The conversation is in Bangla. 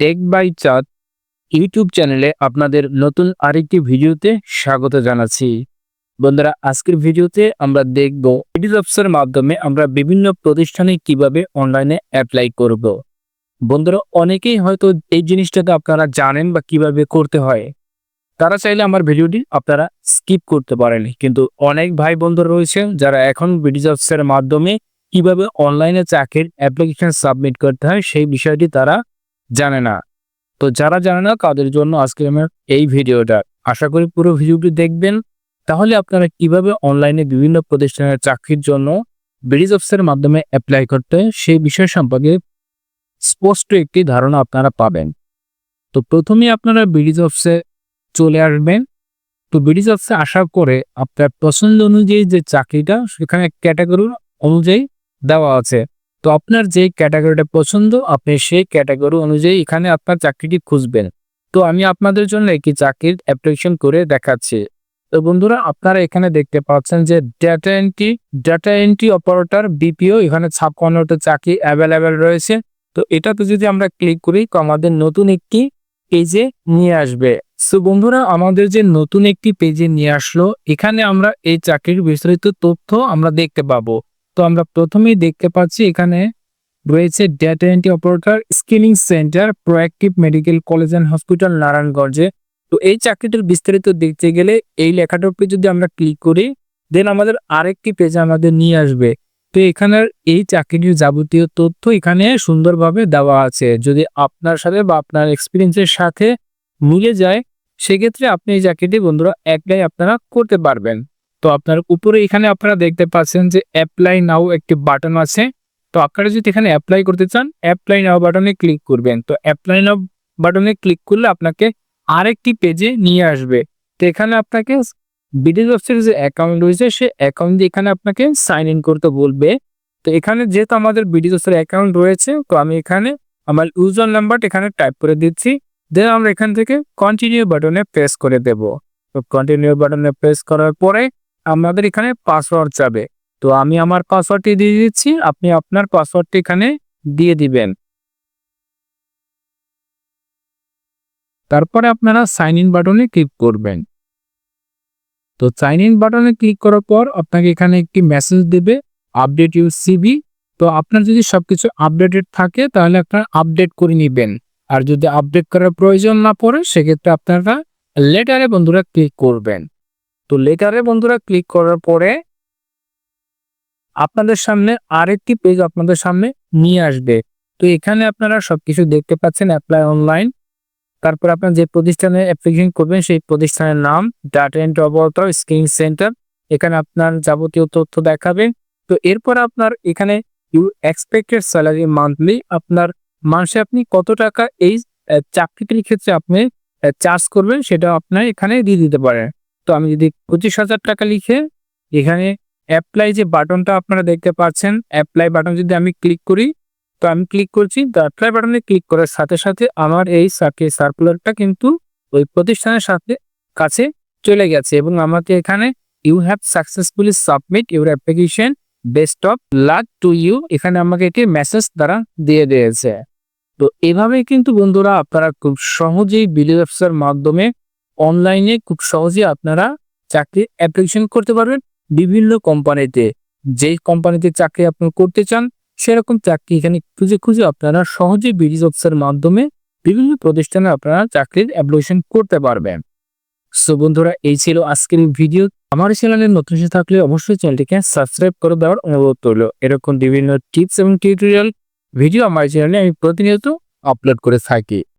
টেক বাই চাঁদ ইউটিউব চ্যানেলে আপনাদের নতুন আরেকটি ভিডিওতে স্বাগত জানাচ্ছি। বন্ধুরা, আজকের ভিডিওতে আমরা দেখব এডি জবসের মাধ্যমে আমরা বিভিন্ন প্রতিষ্ঠানে কীভাবে অনলাইনে অ্যাপ্লাই করব। বন্ধুরা, অনেকেই হয়তো এই জিনিসটাতে আপনারা জানেন বা কীভাবে করতে হয়। তারা চাইলে আমার ভিডিওটি আপনারা স্কিপ করতে পারেন। কিন্তু অনেক ভাই বন্ধু রয়েছে যারা এখন বিডি জবসের মাধ্যমে কীভাবে অনলাইনে চাকরির অ্যাপ্লিকেশন সাবমিট করতে হয়, সেই বিষয়টি তারা জানে না। তো যারা জানে না, তাদের জন্য আজকে আমার এই ভিডিওটা। আশা করি পুরো ভিডিওটি দেখবেন। তাহলে আপনারা কীভাবে অনলাইনে বিভিন্ন প্রতিষ্ঠানের চাকরির জন্য বিডি জবসের মাধ্যমে অ্যাপ্লাই করতে সেই বিষয় সম্পর্কে স্পষ্ট একটি ধারণা আপনারা পাবেন। তো প্রথমে আপনারা বিডি জবসে চলে আসবেন। তো ব্রিজ জবসে আসার করে আপনার পছন্দ অনুযায়ী যে চাকরিটা, সেখানে ক্যাটাগরি অনুযায়ী দেওয়া আছে। তো আপনার যে ক্যাটাগরিটা পছন্দ, আপনি সেই ক্যাটাগরি অনুযায়ী এখানে আপনার চাকরিটি খুঁজবেন। তো আমি আপনাদের জন্য একটি চাকরির অ্যাপ্লিকেশন করে দেখাচ্ছি। তো বন্ধুরা, আপনারা এখানে দেখতে পাচ্ছেন যে data entry data entry operator BPO এখানে ছাপ্পান্নটা চাকরি অ্যাভেলেবেল রয়েছে। তো এটাতে যদি আমরা ক্লিক করি, তো আমাদের নতুন একটি পেজে নিয়ে আসবে। সো বন্ধুরা, আমাদের যে নতুন একটি পেজে নিয়ে আসলো, এখানে আমরা এই চাকরির বিস্তারিত তথ্য আমরা দেখতে পাবো। তো আমরা প্রথমেই দেখতে পাচ্ছি এখানে রয়েছে data entry operator skilling centre proactive medical college and hospital নারায়ণগঞ্জে তো এই চাকরিটির বিস্তারিত দেখতে গেলে এই লেখাটার উপরে যদি আমরা ক্লিক করি দেন আমাদের আরেকটি পেজে আমাদের নিয়ে আসবে। তো এখানের এই চাকরির যাবতীয় তথ্য এখানে সুন্দরভাবে দেওয়া আছে। যদি আপনার সাথে বা আপনার এক্সপিরিয়েন্সের সাথে মিলে যায়, সেক্ষেত্রে আপনি এই চাকরিটি বন্ধুরা একলাই আপনারা করতে পারবেন। তো আপনার উপরে এখানে আপনারা দেখতে পাচ্ছেন যে অ্যাপ্লাই নাও একটি বাটন আছে। তো আপনারা যদি এখানে অ্যাপ্লাই করতে চান অ্যাপ্লাই নাও বাটনে ক্লিক করবেন। তো অ্যাপ্লাই নাও বাটনে ক্লিক করলে আপনাকে আরেকটি পেজে নিয়ে আসবে। তো এখানে আপনাকে বিডি ওয়েবসাইট যে অ্যাকাউন্ট রয়েছে, সে অ্যাকাউন্ট দিয়ে এখানে আপনাকে সাইন ইন করতে বলবে। তো এখানে যেহেতু আমাদের বিডি ওয়েবসাইট অ্যাকাউন্ট রয়েছে, তো আমি এখানে আমার ইউজার নাম্বারটা এখানে টাইপ করে দিচ্ছি। দেন আমরা এখান থেকে কন্টিনিউ বাটনে প্রেস করে দেব। তো কন্টিনিউ বাটনে প্রেস করার পরে আমাদের এখানে পাসওয়ার্ড যাবে তো আমি আমার পাসওয়ার্ডটি দিয়ে দিচ্ছি, আপনি আপনার পাসওয়ার্ডটি এখানে দিয়ে দিবেন। তারপরে আপনারা সাইন ইন বাটনে ক্লিক করবেন। তো সাইন ইন বাটনে ক্লিক করার পর আপনাকে এখানে একটি মেসেজ দেবে আপডেট ইউর সিবি তো আপনার যদি সবকিছু আপডেটেড থাকে, তাহলে আপনারা আপডেট করে নেবেন। আর যদি আপডেট করার প্রয়োজন না পড়ে, সেক্ষেত্রে আপনারা লেটারে বন্ধুরা ক্লিক করবেন। তো লেটারে বন্ধুরা ক্লিক করার পরে আপনাদের সামনে আরেকটি পেজ আপনাদের সামনে নিয়ে আসবে। তো এখানে আপনারা সবকিছু দেখতে পাচ্ছেন অ্যাপ্লাই অনলাইন তারপর আপনার যে প্রতিষ্ঠানে অ্যাপ্লিকেশন করবেন, সেই প্রতিষ্ঠানের নাম data and operator screen centre এখানে আপনার যাবতীয় তথ্য দেখাবে। তো এরপর আপনার এখানে ইউ এক্সপেক্টেড স্যালারি মান্থলি আপনার মাসে আপনি কত টাকা এই চাকরিটির ক্ষেত্রে আপনি চার্জ করবেন সেটা আপনার এখানে দিয়ে দিতে পারেন তো আমি যদি পঁচিশ হাজার টাকা লিখে এখানে অ্যাপ্লাই যে বাটনটা আপনারা দেখতে পাচ্ছেন অ্যাপ্লাই বাটন যদি আমি ক্লিক করি, তো আমি ক্লিক করছি, তো অ্যাপ্লাই বাটনে ক্লিক করার সাথে সাথে আমার এই সার্কুলারটা কিন্তু ওই প্রতিষ্ঠানের সাথে কাছে চলে গেছে এবং আমাকে এখানে you have successfully submit your application best of luck to you এখানে আমাকে একটি মেসেজ দ্বারা দিয়ে দিয়েছে। তো এভাবেই কিন্তু বন্ধুরা আপনারা খুব সহজেই বিলি ব্যবসার মাধ্যমে অনলাইনে খুব সহজেই আপনারা চাকরি অ্যাপ্লিকেশন করতে পারবেন বিভিন্ন কোম্পানিতে যেই কোম্পানিতে চাকরি আপনি করতে চান, সেরকম চাকরি এখানে খুঁজে খুঁজে আপনারা সহজেই বিডি অফিসের মাধ্যমে বিভিন্ন প্রতিষ্ঠানে আপনারা চাকরির অ্যাপ্লিকেশন করতে পারবেন। সো বন্ধুরা, এই ছিল আজকের ভিডিও আমার চ্যানেলে নতুন এসে থাকলে অবশ্যই চ্যানেলটিকে সাবস্ক্রাইব করে দেওয়ার অনুরোধ রইল। এরকম বিভিন্ন টিপস এবং টিউটোরিয়াল ভিডিও আমার চ্যানেলে আমি প্রতিনিয়ত আপলোড করে থাকি।